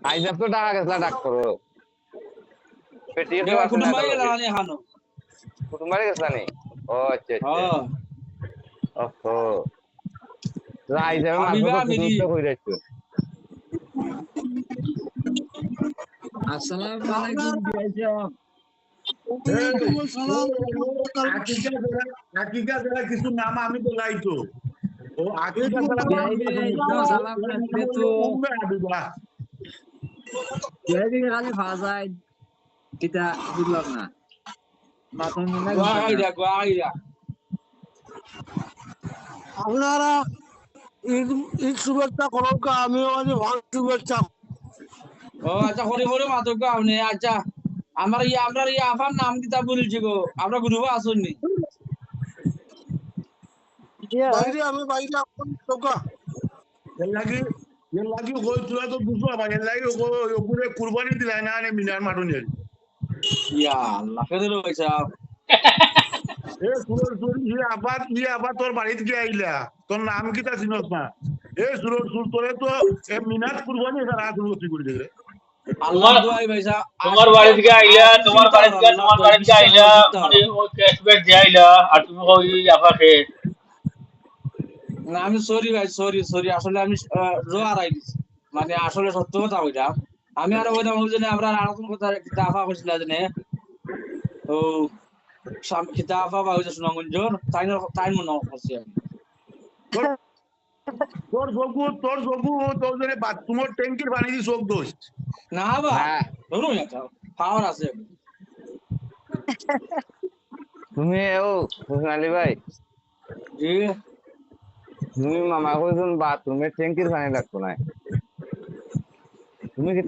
আইজ তো পেটি কুটুম্বাই লাগানি হানো। কুটুম্বারে আচ্ছা আচ্ছা। হ্যাঁ। আসসালামু আলাইকুম। আকিকা যারা কিছু নাম আমি ও আকিকা যারা খালি কিতা বুঝলাম না আপনারা ঈদ শুভেচ্ছা করুন আমিও আজ ভালো শুভেচ্ছা ও আচ্ছা হরে হরে মাতক আপনি আচ্ছা আমার ইয়া আপনার ইয়া আফার নাম কিতা বলছি গো আমরা গ্রুপে আসুননি বাইরে আমি বাইরে আপনার চৌকা লাগি এর লাগি কই তুই তো দুসো আবার এর লাগি ওগুলো কুরবানি দিলাই না নে মিনার মাটুনের ইয়া আল্লাহ কেদের হইছে এ সুরর সুর ই আবার ই আবার তোর বাড়িতে গিয়ে আইলা তোর নাম কি তা চিনস না এ সুরর সুর তোরে তো এ মিনাত কুরবানি সারা করতে করে দিলে আল্লাহ দোয়াই ভাইসা তোমার বাড়ি থেকে আইলা তোমার বাড়ি থেকে তোমার বাড়ি থেকে আইলা মানে ওই ক্যাশব্যাক দিয়ে আইলা আর তুমি আপাকে না আমি সরি ভাই সরি সরি আসলে আমি জোয়ার আই মানে আসলে সত্য কথা ওইটা। আমি আর ওইটা বলছি না আমরা আরেকজন কথা কিতাফা করছিল জানে। ও কিতাফা বা তাই না তাই মনে করছি আমি। তোর যোগু তোর যোগু তোর জন্য বাথরুমের ট্যাঙ্কির পানি দিয়ে চোখ দোষ না বা হ্যাঁ। ধরুন পাওয়ার আছে। তুমি ও হুসনালি ভাই। জি। তুমি মামা কইছুন বাথরুমে ট্যাঙ্কির পানি লাগতো না তুমি কি